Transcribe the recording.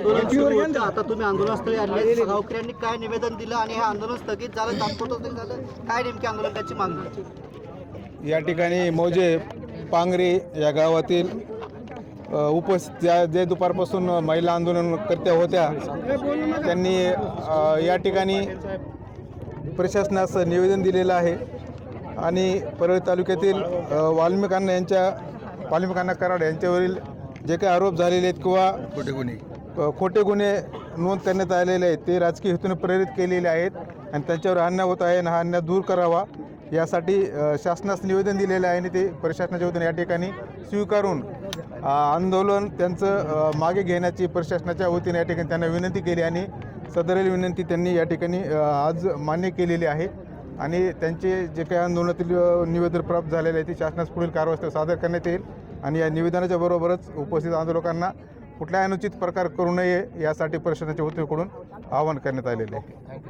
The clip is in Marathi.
आता तुम्ही आंदोलनस्थळी आले गावकऱ्यांनी काय निवेदन दिलं आणि हे आंदोलन स्थगित झालं तात्पुरतं झालं? काय नेमकी आंदोलकांची मागणी? या ठिकाणी मौजे पांगरे या गावातील अ, उपस्थित ज्या जे दुपारपासून महिला आंदोलनकर्त्या होत्या त्यांनी या ठिकाणी प्रशासनास निवेदन दिलेलं आहे. आणि परळी तालुक्यातील वाल्मिकांना यांच्या वाल्मिकांना कराड यांच्यावरील जे काही आरोप झालेले आहेत किंवा खोटे गुन्हे नोंद करण्यात आलेले आहेत. ते राजकीय हेतूने प्रेरित केलेले आहेत आणि त्यांच्यावर अन्याय होत आहे आणि हा अन्याय दूर करावा यासाठी शासनास निवेदन दिलेलं आहे आणि ते प्रशासनाच्या वतीने या ठिकाणी स्वीकारून आंदोलन त्यांचं मागे घेण्याची प्रशासनाच्या वतीने या ठिकाणी त्यांना विनंती केली आणि सदरील विनंती त्यांनी या ठिकाणी आज मान्य केलेली आहे. आणि त्यांचे जे काही आंदोलनातील निवेदन प्राप्त झालेले आहे ते शासनास पुढील कारवाई सादर करण्यात येईल आणि या निवेदनाच्या बरोबरच उपस्थित आंदोलकांना कुठल्याही अनुचित प्रकार करू नये यासाठी प्रशासनाच्या वतीकडून आवाहन करण्यात आलेले आहे.